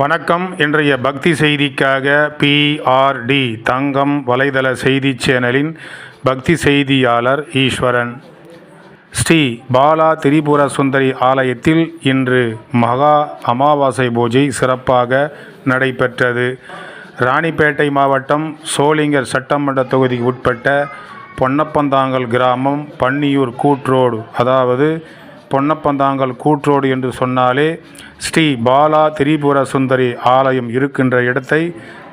வணக்கம். இன்றைய பக்தி செய்திக்காக பிஆர்டி தங்கம் வலைதள செய்தி சேனலின் பக்தி செய்தியாளர் ஈஸ்வரன். ஸ்ரீ பாலா திரிபுர சுந்தரி ஆலயத்தில் இன்று மகா அமாவாசை பூஜை சிறப்பாக நடைபெற்றது. ராணிப்பேட்டை மாவட்டம் சோளிங்கர் சட்டமன்ற தொகுதிக்கு உட்பட்ட பொன்னப்பந்தாங்கல் கிராமம் பன்னியூர் கூட்ரோடு அதாவது பொன்னப்பந்தாங்கல் கூற்றோடு என்று சொன்னாலே ஸ்ரீ பாலா திரிபுர சுந்தரி ஆலயம் இருக்கின்ற இடத்தை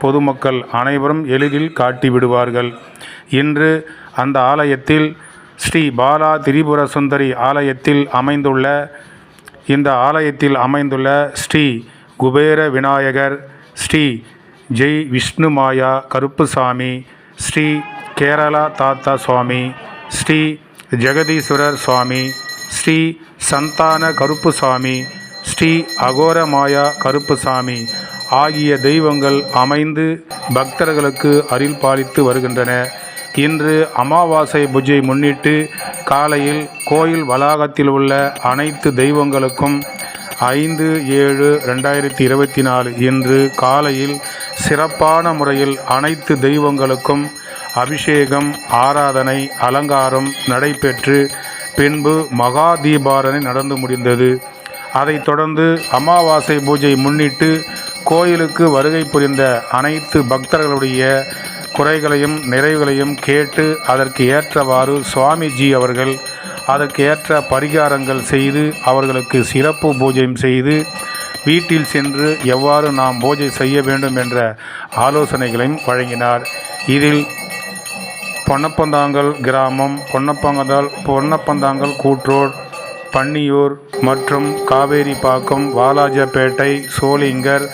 பொதுமக்கள் அனைவரும் எளிதில் காட்டி விடுவார்கள். இன்று அந்த ஆலயத்தில் ஸ்ரீ பாலா திரிபுர சுந்தரி ஆலயத்தில் அமைந்துள்ள இந்த ஆலயத்தில் அமைந்துள்ள ஸ்ரீ குபேர விநாயகர் ஸ்ரீ ஜெய் விஷ்ணு மாயா கருப்புசாமி ஸ்ரீ கேரளா தாத்தா சுவாமி ஸ்ரீ ஜெகதீஸ்வரர் சுவாமி ஸ்ரீ சந்தான கருப்புசாமி ஸ்ரீ அகோரமாயா கருப்புசாமி ஆகிய தெய்வங்கள் அமைந்து பக்தர்களுக்கு அருள் பாலித்து வருகின்றன. இன்று அமாவாசை பூஜை முன்னிட்டு காலையில் கோயில் வளாகத்தில் உள்ள அனைத்து தெய்வங்களுக்கும் ஐந்து ஏழு ரெண்டாயிரத்தி இருபத்தி நாலு இன்று காலையில் சிறப்பான முறையில் அனைத்து தெய்வங்களுக்கும் அபிஷேகம் ஆராதனை அலங்காரம் நடைபெற்று பின்பு மகா தீபாரணை நடந்து முடிந்தது. அதைத் தொடர்ந்து அமாவாசை பூஜை முன்னிட்டு கோயிலுக்கு வருகை புரிந்த அனைத்து பக்தர்களுடைய குறைகளையும் நிறைவுகளையும் கேட்டு அதற்கு ஏற்றவாறு சுவாமிஜி அவர்கள் அதற்கு ஏற்ற பரிகாரங்கள் செய்து அவர்களுக்கு சிறப்பு பூஜையும் செய்து வீட்டில் சென்று எவ்வாறு நாம் பூஜை செய்ய வேண்டும் என்ற ஆலோசனைகளையும் வழங்கினார். இதில் பொன்னப்பந்தாங்கல் கிராமம் பொன்னப்பங்கதால் பொன்னப்பந்தாங்கல் கூட்ரோட் பன்னியூர் மற்றும் காவேரிப்பாக்கம் வாலாஜப்பேட்டை சோளிங்கர்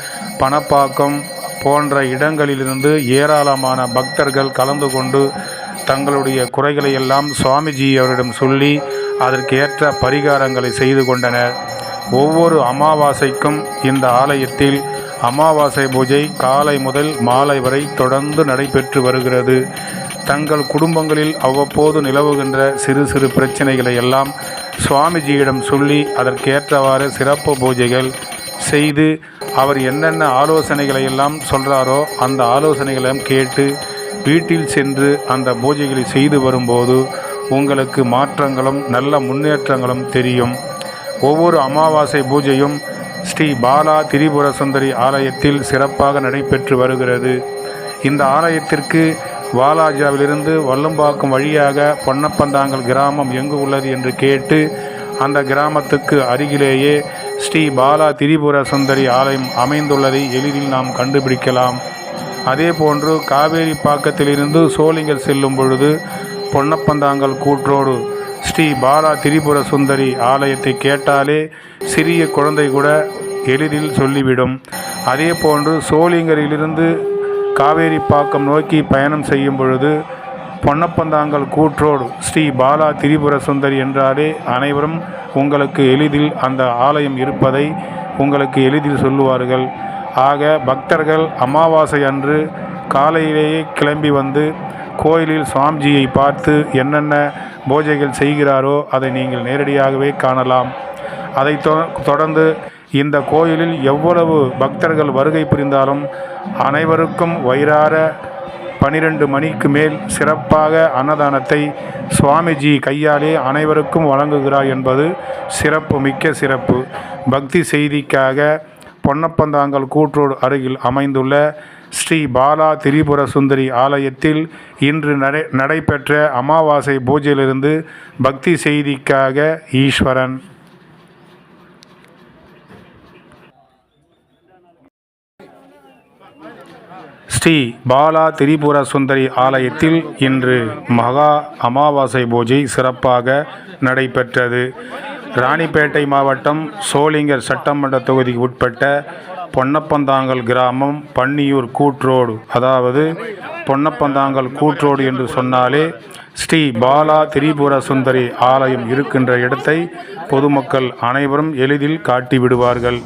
பணப்பாக்கம் போன்ற இடங்களிலிருந்து ஏராளமான பக்தர்கள் கலந்து கொண்டு தங்களுடைய குறைகளை எல்லாம் சுவாமிஜி அவரிடம் சொல்லி அதற்கு ஏற்ற பரிகாரங்களை செய்து கொண்டனர். ஒவ்வொரு அமாவாசைக்கும் இந்த ஆலயத்தில் அமாவாசை பூஜை காலை முதல் மாலை வரை தொடர்ந்து நடைபெற்று வருகிறது. தங்கள் குடும்பங்களில் அவ்வப்போது நிலவுகின்ற சிறு சிறு பிரச்சனைகளை எல்லாம் சுவாமிஜியிடம் சொல்லி அதற்கேற்றவாறு சிறப்பு பூஜைகள் செய்து அவர் என்னென்ன ஆலோசனைகளை எல்லாம் சொல்கிறாரோ அந்த ஆலோசனைகளையும் கேட்டு வீட்டில் சென்று அந்த பூஜைகளை செய்து வரும்போது உங்களுக்கு மாற்றங்களும் நல்ல முன்னேற்றங்களும் தெரியும். ஒவ்வொரு அமாவாசை பூஜையும் ஸ்ரீ பாலா திரிபுர சுந்தரி ஆலயத்தில் சிறப்பாக நடைபெற்று வருகிறது. இந்த ஆலயத்திற்கு வாலாஜாவிலிருந்து வல்லம்பாக்கம் வழியாக பொன்னப்பந்தாங்கல் கிராமம் எங்கு உள்ளது என்று கேட்டு அந்த கிராமத்துக்கு அருகிலேயே ஸ்ரீ பாலா திரிபுர சுந்தரி ஆலயம் அமைந்துள்ளதை எளிதில் நாம் கண்டுபிடிக்கலாம். அதே போன்று காவேரி பாக்கத்திலிருந்து சோளிங்கர் செல்லும் பொழுது பொன்னப்பந்தாங்கல் கூற்றோடு ஸ்ரீ பாலா திரிபுர சுந்தரி ஆலயத்தை கேட்டாலே சிறிய குழந்தை கூட எளிதில் சொல்லிவிடும். அதே போன்று சோளிங்கரிலிருந்து காவேரி பாக்கம் நோக்கி பயணம் செய்யும் பொழுது பொன்னப்பந்தாங்கல் கூற்றோடு ஸ்ரீ பாலா திரிபுர சுந்தரி என்றாலே அனைவரும் உங்களுக்கு எளிதில் அந்த ஆலயம் இருப்பதை உங்களுக்கு எளிதில் சொல்லுவார்கள். ஆக பக்தர்கள் அமாவாசை அன்று காலையிலேயே கிளம்பி வந்து கோயிலில் சுவாமிஜியை பார்த்து என்னென்ன பூஜைகள் செய்கிறாரோ அதை நீங்கள் நேரடியாகவே காணலாம். அதை தொடர்ந்து இந்த கோயிலில் எவ்வளவு பக்தர்கள் வருகை புரிந்தாலும் அனைவருக்கும் வயிறார பனிரெண்டு மணிக்கு மேல் சிறப்பாக அன்னதானத்தை சுவாமிஜி கையாலே அனைவருக்கும் வழங்குகிறார் என்பது சிறப்பு மிக்க சிறப்பு. பக்தி செய்திக்காக பொன்னப்பந்தாங்கல் கூற்றோடு அருகில் அமைந்துள்ள ஸ்ரீ பாலா திரிபுர சுந்தரி ஆலயத்தில் இன்று நடை நடைபெற்ற அமாவாசை பூஜையிலிருந்து பக்தி செய்திக்காக ஈஸ்வரன். ஸ்ரீ பாலா திரிபுர சுந்தரி ஆலயத்தில் இன்று மகா அமாவாசை பூஜை சிறப்பாக நடைபெற்றது. ராணிப்பேட்டை மாவட்டம் சோளிங்கர் சட்டமன்ற தொகுதிக்கு உட்பட்ட பொன்னப்பந்தாங்கல் கிராமம் பன்னியூர் கூட்ரோடு அதாவது பொன்னப்பந்தாங்கல் கூட்ரோடு என்று சொன்னாலே ஸ்ரீ பாலா திரிபுர சுந்தரி ஆலயம் இருக்கின்ற இடத்தை பொதுமக்கள் அனைவரும் எளிதில் காட்டி விடுவார்கள்